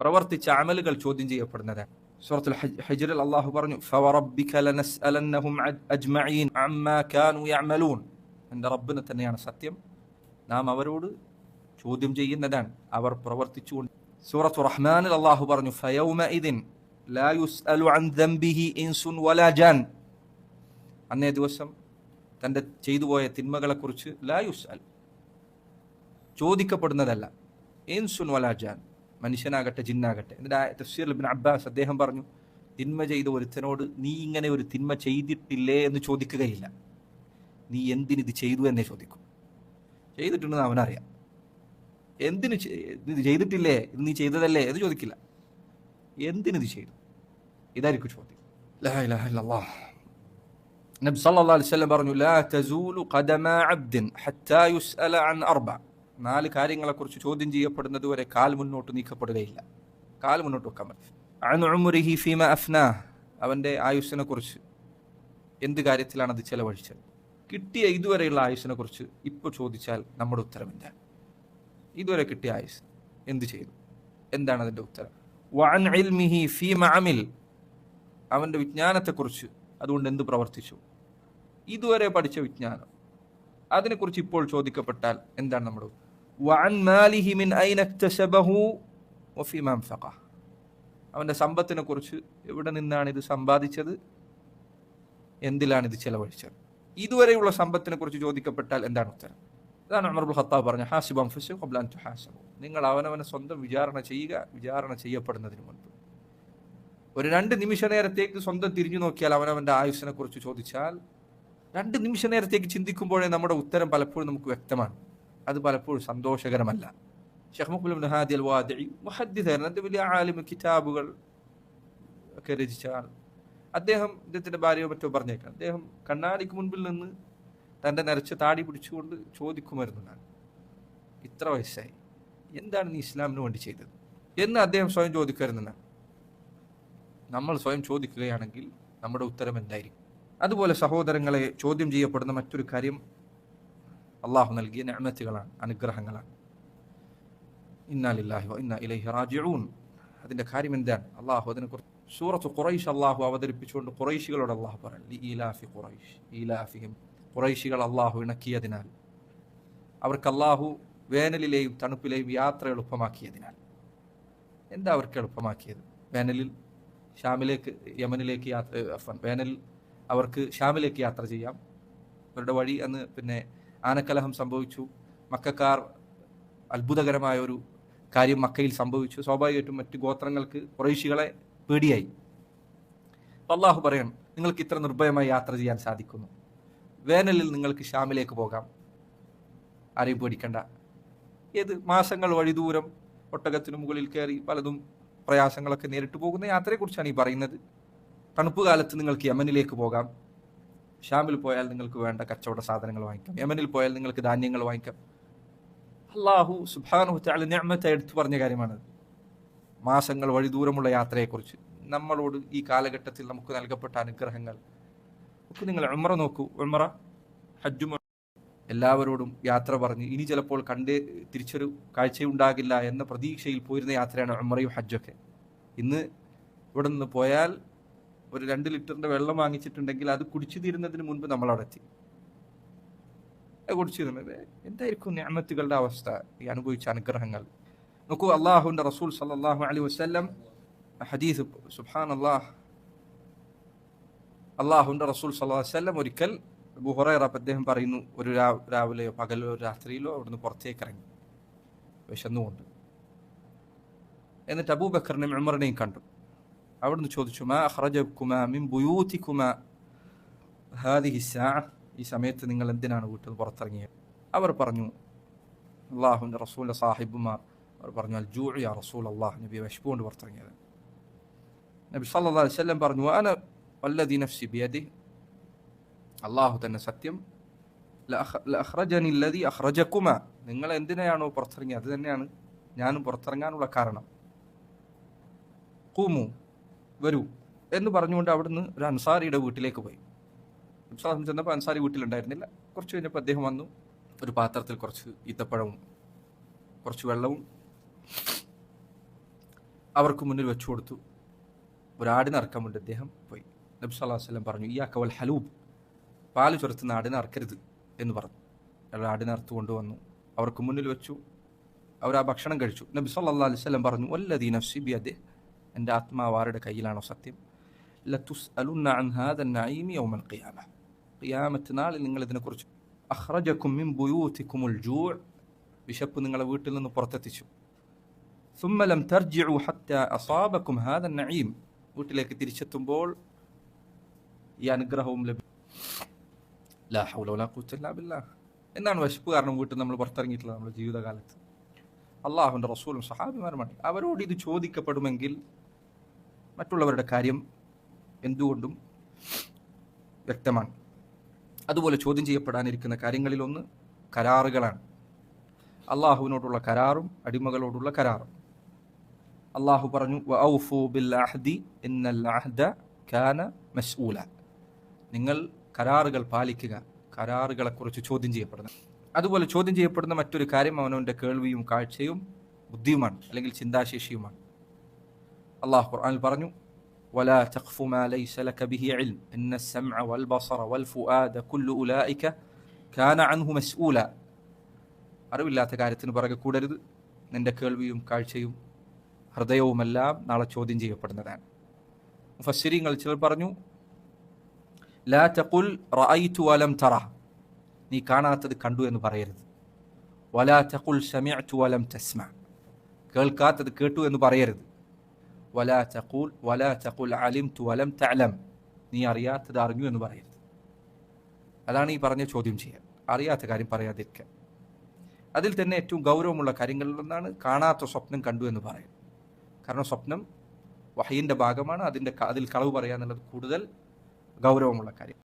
പ്രവർത്തിച്ച അമലുകൾ ചോദ്യം ചെയ്യപ്പെടുന്നതാണ് സൂറത്തുൽ ഹജ് ഹജ്റിൽ അള്ളാഹു പറഞ്ഞു എന്റെ റബ്ബിനെ തന്നെയാണ് സത്യം. നാം അവരോട് ചോദ്യം ചെയ്യുന്നതാണ്. അവർ പ്രവർത്തിച്ചുകൊണ്ട്. സൂറത്തു റഹ്മാനിൽ അള്ളാഹു പറഞ്ഞു ഫയൗമഇദിൻ ലാ യുസ്അലു അൻ ദംബിഹി ഇൻസുൻ വലാ ജാൻ. അന്നേ ദിവസം തന്റെ ചെയ്തുപോയ തിന്മകളെക്കുറിച്ച് ലാ യുസ്അൽ ചോദിക്കപ്പെടുന്നതല്ല ഇൻസുൻ വലാ ജാൻ. മനുഷ്യനാകട്ടെ ജിന്നാകട്ടെ. എന്നിട്ട് തഫ്സീർ ബിൻ അബ്ബാസ് അദ്ദേഹം പറഞ്ഞു തിന്മ ചെയ്ത ഒരുത്തനോട് നീ ഇങ്ങനെ ഒരു തിന്മ ചെയ്തിട്ടില്ലേ എന്ന് ചോദിക്കുകയില്ല. നീ എന്തിനിത് ചെയ്തു എന്നെ ചോദിക്കും. ചെയ്തിട്ടുണ്ടെന്ന് അവനറിയാം. എന്തിന് ഇത് ചെയ്തിട്ടില്ലേ? ഇത് നീ ചെയ്തതല്ലേ? എന്ന് ചോദിക്കില്ല. എന്തിനിത് ചെയ്തു? ഇതായിരിക്കും ചോദ്യം. നബി സല്ലല്ലാഹു അലൈഹി വസല്ലം പറഞ്ഞു ലാ തസൂലു ഖദമ അബ്ദിൻ ഹത്താ യുസ്അല അൻ അർബ. നാല് കാര്യങ്ങളെക്കുറിച്ച് ചോദ്യം ചെയ്യപ്പെടുന്നത് വരെ കാൽ മുന്നോട്ട് നീക്കപ്പെടുകയില്ല. കാൽ മുന്നോട്ട് വെക്കാൻ പറ്റും ഉംരിഹി ഫീമ അഫ്ന അവന്റെ ആയുസ്സിനെ കുറിച്ച് എന്ത് കാര്യത്തിലാണ് അത് ചെലവഴിച്ചത്? കിട്ടിയ ഇതുവരെയുള്ള ആയുസ്സിനെ കുറിച്ച് ഇപ്പോൾ ചോദിച്ചാൽ നമ്മുടെ ഉത്തരം എന്താണ്? ഇതുവരെ കിട്ടിയ ആയുസ് എന്ത് ചെയ്തു? എന്താണ് അതിന്റെ ഉത്തരം? വഅൻ ഇൽമിഹി ഫീമ അമിൽ അവന്റെ വിജ്ഞാനത്തെക്കുറിച്ച് അതുകൊണ്ട് എന്ത് പ്രവർത്തിച്ചു? ഇതുവരെ പഠിച്ച വിജ്ഞാനം. അതിനെക്കുറിച്ച് ഇപ്പോൾ ചോദിക്കപ്പെട്ടാൽ എന്താണ് നമ്മുടെ? വഅൻ മാലിഹി മിൻ ഐന ഇക്തസബഹു വഫീമ അൻഫഖഹ അവന്റെ സമ്പത്തിനെ കുറിച്ച് എവിടെ നിന്നാണ് ഇത് സമ്പാദിച്ചത്? എന്തിലാണ് ഇത് ചെലവഴിച്ചത്? ഇതുവരെയുള്ള സമ്പത്തിനെ കുറിച്ച് ചോദിക്കപ്പെട്ടാൽ എന്താണ് ഉത്തരം? ഇതാണ് അമർബുൽ ഖത്താബ് പറഞ്ഞ ഹാസിബ് അൻഫുസു ഖബ്ലാൻ തുഹാസബു. നിങ്ങൾ അവനവനെ സ്വന്തം വിചാരണ ചെയ്യുക വിചാരണ ചെയ്യപ്പെടുന്നതിന് മുൻപ്. ഒരു രണ്ട് നിമിഷ നേരത്തേക്ക് സ്വന്തം തിരിഞ്ഞു നോക്കിയാൽ അവനവന്റെ ആയുസ്സിനെ കുറിച്ച് ചോദിച്ചാൽ രണ്ട് നിമിഷ നേരത്തേക്ക് ചിന്തിക്കുമ്പോഴേ നമ്മുടെ ഉത്തരം പലപ്പോഴും നമുക്ക് വ്യക്തമാണ്. അത് പലപ്പോഴും സന്തോഷകരമല്ല. ഷെഹ് മുഖ്ബുൽ ഹാദി അൽ വാദിഇ മുഹദ്ദിഥൻ അത് വലിയ ആലിമ കിതാബുകൾ ഒക്കെ രചിച്ച ആൾ. അദ്ദേഹം അദ്ദേഹത്തിന്റെ ഭാര്യയോ മറ്റോ പറഞ്ഞേക്കാം. അദ്ദേഹം കണ്ണാടിക്ക് മുൻപിൽ നിന്ന് തന്റെ നരച്ച താടി പിടിച്ചുകൊണ്ട് ചോദിക്കുമായിരുന്നു ഞാൻ. ഇത്ര വയസ്സായി. എന്താണ് നീ ഇസ്ലാമിന് വേണ്ടി ചെയ്തത്? എന്ന് അദ്ദേഹം സ്വയം ചോദിക്കുമായിരുന്നു നമ്മൾ സ്വയം ചോദിക്കുകയാണെങ്കിൽ നമ്മുടെ ഉത്തരം എന്തായിരിക്കും? അതുപോലെ സഹോദരങ്ങളെ ചോദ്യം ചെയ്യപ്പെടുന്ന മറ്റൊരു കാര്യം അള്ളാഹു നൽകിയ ഞാമത്തുകളാണ് അനുഗ്രഹങ്ങളാണ്. ഇന്നാലില്ലാഹി ഇന്ന ഇലഹി റാജിഊൻ. അതിന്റെ കാര്യം എന്താണ്? അള്ളാഹു അതിനെ കുറിച്ച് സൂറത്ത് കുറൈഷ് അള്ളാഹു അവതരിപ്പിച്ചുകൊണ്ട് ഖുറൈശികളോട് അള്ളാഹു പറഞ്ഞു ഈലാഫി ഖുറൈഷ് ഈലാഫിഹിം. ഖുറൈശികൾ അള്ളാഹു ഇണക്കിയതിനാൽ അവർക്ക് അള്ളാഹു വേനലിലെയും തണുപ്പിലെയും യാത്ര എളുപ്പമാക്കിയതിനാൽ. എന്താ അവർക്ക് എളുപ്പമാക്കിയത്? വേനലിൽ ഷാമിലേക്ക് യമനിലേക്ക് യാത്ര വേനൽ അവർക്ക് ഷാമിലേക്ക് യാത്ര ചെയ്യാം. അവരുടെ വഴി അന്ന് പിന്നെ ആനക്കലഹം സംഭവിച്ചു. മക്കാർ അത്ഭുതകരമായ ഒരു കാര്യം മക്കയിൽ സംഭവിച്ചു. സ്വാഭാവികമായിട്ടും മറ്റ് ഗോത്രങ്ങൾക്ക് കുറേശികളെ പേടിയായി. അള്ളാഹു പറയണം നിങ്ങൾക്ക് ഇത്ര നിർഭയമായി യാത്ര ചെയ്യാൻ സാധിക്കുന്നു. വേനലിൽ നിങ്ങൾക്ക് ഷാമിലേക്ക് പോകാം. ആരെയും പേടിക്കണ്ട. ഏത് മാസങ്ങൾ വഴി ദൂരം ഒട്ടകത്തിന് മുകളിൽ കയറി പലതും പ്രയാസങ്ങളൊക്കെ നേരിട്ട് പോകുന്ന യാത്രയെക്കുറിച്ചാണ് ഈ പറയുന്നത്. തണുപ്പ് കാലത്ത് നിങ്ങൾക്ക് യമനിലേക്ക് പോകാം. ഷാമിൽ പോയാൽ നിങ്ങൾക്ക് വേണ്ട കച്ചവട സാധനങ്ങൾ വാങ്ങിക്കാം. യമനിൽ പോയാൽ നിങ്ങൾക്ക് ധാന്യങ്ങൾ വാങ്ങിക്കാം. അള്ളാഹു സുബാനു താല ഞാമത്തെ എടുത്തു പറഞ്ഞ കാര്യമാണ്. മാസങ്ങൾ വഴി ദൂരമുള്ള യാത്രയെക്കുറിച്ച്. നമ്മളോട് ഈ കാലഘട്ടത്തിൽ നമുക്ക് നൽകപ്പെട്ട അനുഗ്രഹങ്ങൾ. ഒക്കെ നിങ്ങൾ ഉമ്ര നോക്കൂ. ഉമ്ര ഹജ്ജും എല്ലാവരോടും യാത്ര പറഞ്ഞ് ഇനി ചിലപ്പോൾ കണ്ടേ തിരിച്ചൊരു കാഴ്ചയുണ്ടാകില്ല എന്ന പ്രതീക്ഷയിൽ പോയിരുന്ന യാത്രയാണ് ഉമ്രയും ഹജ്ജൊക്കെ. ഇന്ന് ഇവിടെ നിന്ന് പോയാൽ ഒരു രണ്ട് ലിറ്ററിന്റെ വെള്ളം വാങ്ങിച്ചിട്ടുണ്ടെങ്കിൽ അത് കുടിച്ചു തീരുന്നതിന് മുൻപ് നമ്മൾ അവിടെ എത്തി കുടിച്ചു തീരുന്നത് എന്തായിരിക്കും ഞാമത്തുകളുടെ അവസ്ഥ? ഈ അനുഭവിച്ച അനുഗ്രഹങ്ങൾ. നോക്കൂ അള്ളാഹുവിന്റെ റസൂൽ സല്ലല്ലാഹു അലി വസല്ലം ഹദീസ് സുഹാൻ അള്ളാഹ് അള്ളാഹുവിന്റെ റസൂൽ സല്ലാ വസല്ലം ഒരിക്കൽ ബുഹറൈറ അദ്ദേഹം പറയുന്നു ഒരു രാവിലെയോ പകലോ രാത്രിയിലോ അവിടുന്ന് പുറത്തേക്ക് ഇറങ്ങി. വിശന്നുകൊണ്ട്. എന്നിട്ട് അബൂബക്കറിനെയും ഉമറിനെയും കണ്ടു. അവിടുന്ന് ചോദിച്ചു മാ അഖ്റജകുമാ മിൻ ബുയൂതികുമാ ഹാദിഹി സ്സാഅ ഈ സമയത്ത് നിങ്ങൾ എന്തിനാണ് വീട്ടിൽ പുറത്തിറങ്ങിയത്? അവർ പറഞ്ഞു അള്ളാഹുവിന്റെ റസൂലിന്റെ സാഹിബുമാർ അവർ പറഞ്ഞു അൽ ജൂ യാ റസൂൽ അള്ളാഹ് നബി വിശപ്പുകൊണ്ട് പുറത്തിറങ്ങിയത്. നബി സല്ലാ വസല്ലം പറഞ്ഞു അന വല്ലദി നഫ്സി ബിയദി. അള്ളാഹു തന്നെ സത്യം അഹ്റജനില്ലതി അഹ്റജക്കുമ നിങ്ങൾ എന്തിനാണോ പുറത്തിറങ്ങിയത്? അത് തന്നെയാണ് ഞാനും പുറത്തിറങ്ങാനുള്ള കാരണം. കൂമു വരൂ എന്ന് പറഞ്ഞുകൊണ്ട് അവിടുന്ന് ഒരു അൻസാരിയുടെ വീട്ടിലേക്ക് പോയി. വിശ്വാസം ചെന്നപ്പോൾ അൻസാരി വീട്ടിലുണ്ടായിരുന്നില്ല. കുറച്ച് കഴിഞ്ഞപ്പോൾ അദ്ദേഹം വന്നു. ഒരു പാത്രത്തിൽ കുറച്ച് ഈത്തപ്പഴവും കുറച്ച് വെള്ളവും അവർക്ക് മുന്നിൽ വെച്ചു കൊടുത്തു. ഒരാടിനെ അറക്കാൻ വേണ്ടി അദ്ദേഹം പോയി. നബി സല്ലല്ലാഹു അലൈഹി വസല്ലം പറഞ്ഞു ഈ അക്കവൽ ഹലൂബ്. പാൽ ചുരത്തുന്ന ആടിനെ അറക്കരുത് എന്ന് പറഞ്ഞു. അയാൾ ആടിനെ അറുത്ത് കൊണ്ടുവന്നു. അവർക്ക് മുന്നിൽ വെച്ചു. അവർ ആ ഭക്ഷണം കഴിച്ചു. നബി സല്ലല്ലാഹു അലൈഹി വസല്ലം പറഞ്ഞു വല്ലദീ നഫ്സി ബിയദി എന്റെ ആത്മാവ് ആരുടെ കയ്യിലാണോ സത്യം? ലത്തുസ് അലുന്ന അൻഹാദ നഈമി യൗമൽ ഖിയാമ. ഖിയാമത്ത് നാളിൽ നിങ്ങൾ ഇതിനെക്കുറിച്ച് അഹ്റജക്കും മിൻ ബുയൂത്തിക്കുമുൽ ജൂ വിശപ്പ് നിങ്ങളെ വീട്ടിൽ നിന്ന് പുറത്തെത്തിച്ചു. സുമ്മലം തർജിഉ ഹത്ത അസാബക്കും ഹാദ നഈം. വീട്ടിലേക്ക് തിരിച്ചെത്തുമ്പോൾ ഈ അനുഗ്രഹവും ലഭി ലാ ഹൗല വലാ ഖുവത ഇല്ലാ ബില്ലാഹ്. എന്നാണ് വിശപ്പ് കാരണം വീട്ടിൽ നമ്മൾ പുറത്തിറങ്ങിയിട്ടുള്ളത് നമ്മുടെ ജീവിതകാലത്ത്. അള്ളാഹുവിന്റെ റസൂലും സഹാബിമാരുമാണ് അവരോട് ഇത് ചോദിക്കപ്പെടുമെങ്കിൽ മറ്റുള്ളവരുടെ കാര്യം എന്തുകൊണ്ടും വ്യക്തമാണ്. അതുപോലെ ചോദ്യം ചെയ്യപ്പെടാനിരിക്കുന്ന കാര്യങ്ങളിലൊന്ന് കരാറുകളാണ്. അള്ളാഹുവിനോടുള്ള കരാറും അടിമകളോടുള്ള കരാറും. അള്ളാഹു പറഞ്ഞു വഔഫു ബിൽ അഹ്ദി അഹ്ദ മസ്ഊല. നിങ്ങൾ കരാറുകൾ പാലിക്കുക കരാറുകളെക്കുറിച്ച് ചോദ്യം ചെയ്യപ്പെടുന്നത് അതുപോലെ ചോദ്യം ചെയ്യപ്പെടുന്ന മറ്റൊരു കാര്യം അവനവന്റെ കേൾവിയും കാഴ്ചയും ബുദ്ധിയുമാണ് അല്ലെങ്കിൽ ചിന്താശേഷിയുമാണ്. അള്ളാഹു ഖുർആനിൽ പറഞ്ഞു വലാ തഖ്ഫു മാ ലൈസ ലക ബിഹി ഇൽം. ഇന്ന സമഅ വൽ ബസറ വൽ ഫുആദ കുല്ലു ഉലൈക കാന അൻഹു മസ്ഊല. അറിവില്ലാത്ത കാര്യത്തിന് പുറകെ കൂടരുത്. നിന്റെ കേൾവിയും കാഴ്ചയും ഹൃദയവുമെല്ലാം നാളെ ചോദ്യം ചെയ്യപ്പെടുന്നതാണ്. മുഫസ്സിരിങ്ങൾ ചിലർ പറഞ്ഞു ലാ തഖുൽ റഅയ്തു വലം തറ. നീ കാണാത്തത് കണ്ടു എന്ന് പറയരുത്. വലാ തഖുൽ സമിഅ്തു വലം തസ്മ. കേൾക്കാത്തത് കേട്ടു എന്ന് പറയരുത്. വലാ തഖൂൽ വലാ തഖുൽ അലിംതു വലം തഅലം. നീ അറിയാത്തത് അറിഞ്ഞു എന്ന് പറയരുത്. അതാണ് ഈ പറഞ്ഞ ചോദ്യം ചെയ്യാൻ. അറിയാത്ത കാര്യം പറയാതിരിക്കുക അതിൽ തന്നെ ഏറ്റവും ഗൗരവമുള്ള കാര്യങ്ങളിലൊന്നാണ് കാണാത്ത സ്വപ്നം കണ്ടു എന്ന് പറയുന്നത്. കാരണം സ്വപ്നം വഹയിന്റെ ഭാഗമാണ്. അതിന്റെ അതിൽ കളവ് പറയുക എന്നുള്ളത് കൂടുതൽ ഗൗരവമുള്ള കാര്യം.